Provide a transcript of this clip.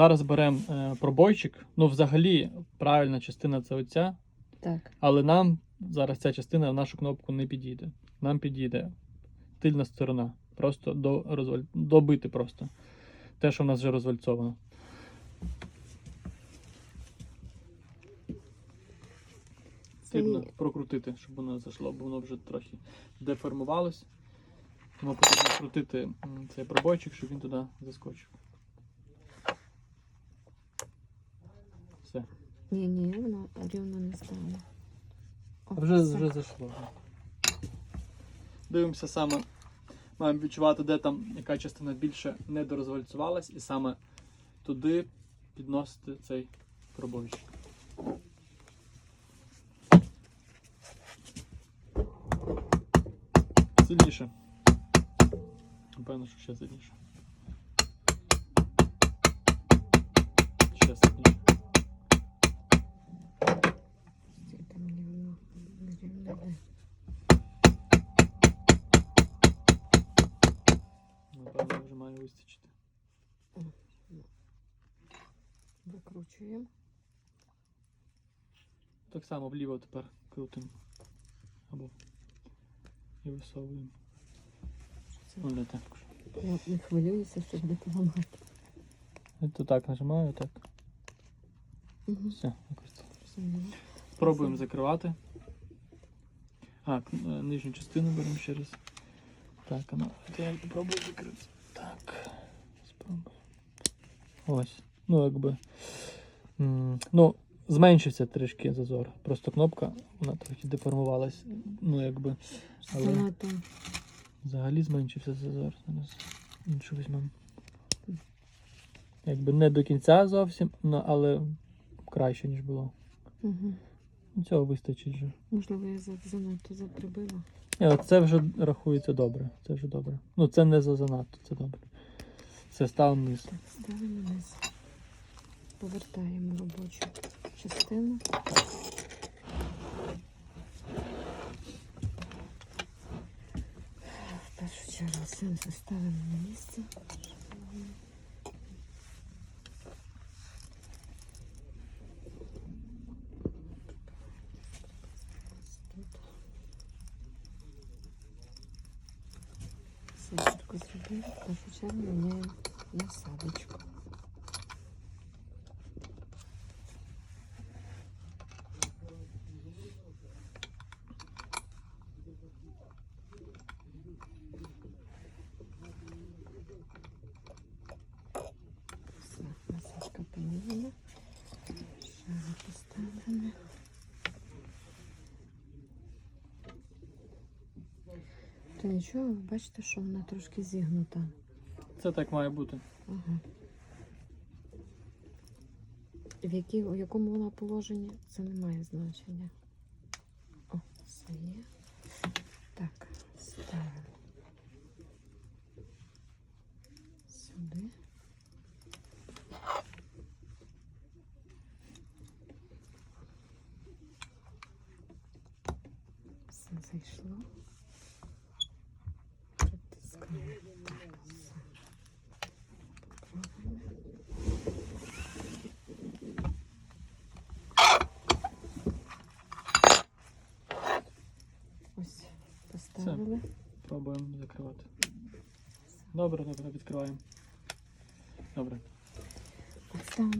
Зараз беремо е, пробойчик. Ну, взагалі, правильна частина це оця, Так. але нам зараз ця частина в нашу кнопку не підійде. Нам підійде тильна сторона. Просто до розваль... добити просто. Те, що в нас вже розвальцовано. Потрібно прокрутити, щоб воно зайшло, бо воно вже трохи деформувалось. Тому потрібно крутити цей пробойчик, щоб він туди заскочив. Все. Ні, ні, воно рівно не стало. О, Вже, все. вже зайшло. Дивимося саме. Маємо відчувати, де там яка частина більше не дорозвальцювалась, і саме туди підносити цей пробойчик. Сильніше. Напевно, що ще сильніше. Ще сильніше. Стійте, мені воно не рівно йде. Напевно, вже має вистачити. Викручуємо. Так само вліво тепер крутимо. Або і висовуємо. Це- Ну, не так. Я не хвилююся, щоб не поламати. То так нажимаю, так. Угу. Все. Розумію. Спробуємо закривати. А, е, нижню частину беремо ще раз. Так, ну, я попробую закрити. Так. Спробую. Ось. Ну, якби. Ну, зменшився трішки зазор. Просто кнопка, вона трохи деформувалась. Ну, якби. Але взагалі зменшився зазор. Зараз іншу візьмемо. Якби не до кінця зовсім, ну, але краще, ніж було. угу. Цього вистачить вже. Можливо, я занадто заприбила. Ні, це вже рахується добре. Це вже добре. Ну це не за занадто, це добре. Це ставимо вниз. Ставимо вниз. Повертаємо робочу частину. В першу чергу все ставимо на місце. Чітко зробили. В першу чергу міняємо насадочку. То нічого, бачите, що вона трошки зігнута. Це так має бути. Ага. В, які, у якому вона положенні, це не має значення. О, все є. Так, ставимо. Сюди. Все зайшло. Все, пробуємо закривати. Добре, добре, відкриваємо. Добре.